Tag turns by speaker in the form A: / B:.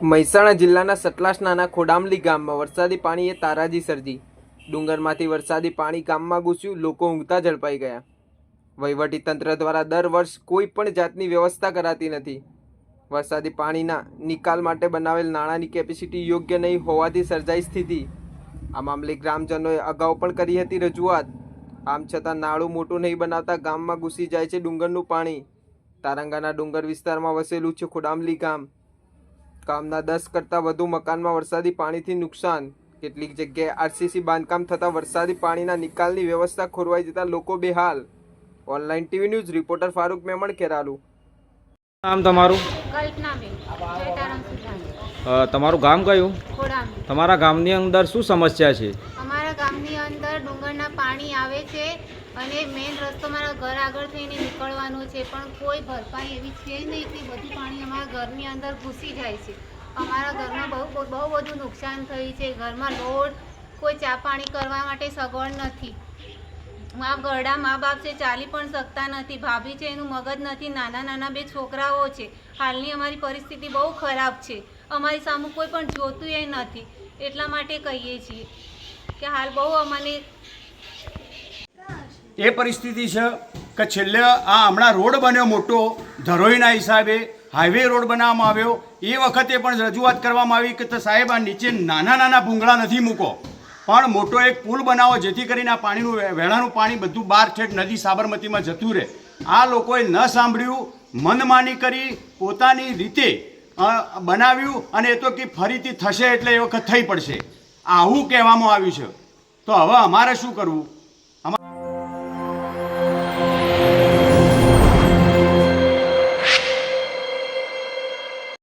A: મહેસાણા જિલ્લાના સતલાસનાના ખોડામલી ગામમાં વરસાદી પાણીએ તારાજી સર્જી. ડુંગરમાંથી વરસાદી પાણી ગામમાં ઘૂસ્યું, લોકો ઊંઘતા ઝડપાઈ ગયા. વહીવટી તંત્ર દ્વારા દર વર્ષ કોઈ પણ જાતની વ્યવસ્થા કરાતી નથી. વરસાદી પાણીના નિકાલ માટે બનાવેલ નાણાંની કેપેસિટી યોગ્ય નહીં હોવાથી સર્જાઈ સ્થિતિ. આ મામલે ગ્રામજનોએ અગાઉ પણ કરી હતી રજૂઆત. આમ છતાં નાળું મોટું નહીં બનાવતા ગામમાં ઘૂસી જાય છે ડુંગરનું પાણી. તારંગાના ડુંગર વિસ્તારમાં વસેલું છે ખોડામલી ગામ. ગામના દસ કરતાં વધુ મકાનમાં વરસાદી પાણીથી નુકસાન. કેટલીક જગ્યાએ આરસીસી બાંધકામ થતાં વરસાદી પાણીના નિકાલની વ્યવસ્થા ખોરવાઈ જતા લોકો બેહાલ. Online TV news reporter Farooq Memon Kheralu
B: નામ તમારું? તમારું ગામ કયું? તમારા ગામની અંદર શું સમસ્યા છે?
C: અમારા ગામની અંદર ડુંગરના પાણી આવે છે અને મેઇન રસ્તો મારા ઘર આગળ થઈને નીકળવાનો છે, પણ કોઈ ભરપાઈ એવી છે નહીં કે બધું પાણી અમારા ઘરની અંદર ઘૂસી જાય છે. અમારા ઘરમાં બહુ બહુ બહુ બધું નુકસાન થયું છે, ઘરમાં લોડ, કોઈ ચા પાણી કરવા માટે સગવડ નથી. મા ગરડા મા બાપ છે, ચાલી પણ શકતા નથી, ભાભી છે, એનું મગજ નથી, નાના નાના બે છોકરાઓ છે. હાલની અમારી પરિસ્થિતિ બહુ ખરાબ છે. અમારી સામે કોઈ પણ જોતું એ નથી. એટલા માટે કહીએ છીએ કે હાલ બહુ અમને
D: એ પરિસ્થિતિ છે કે છેલ્લે આ હમણાં રોડ બન્યો મોટો, ધરોઈના હિસાબે હાઈવે રોડ બનાવવામાં આવ્યો. એ વખતે પણ રજૂઆત કરવામાં આવી કે સાહેબ આ નીચે નાના નાના ભૂંગળા નથી મૂકો. પણ મોટો એક પુલ બનાવો જેથી કરીને આ પાણીનું વેળાનું પાણી બધું બહાર છેક નદી સાબરમતીમાં જતું રહે. આ લોકોએ ન સાંભળ્યું, મનમાની કરી પોતાની રીતે બનાવ્યું અને એ તો કે ફરીથી થશે એટલે એ વખત થઈ પડશે. આવું કહેવામાં આવ્યું છે. તો હવે અમારે શું કરવું?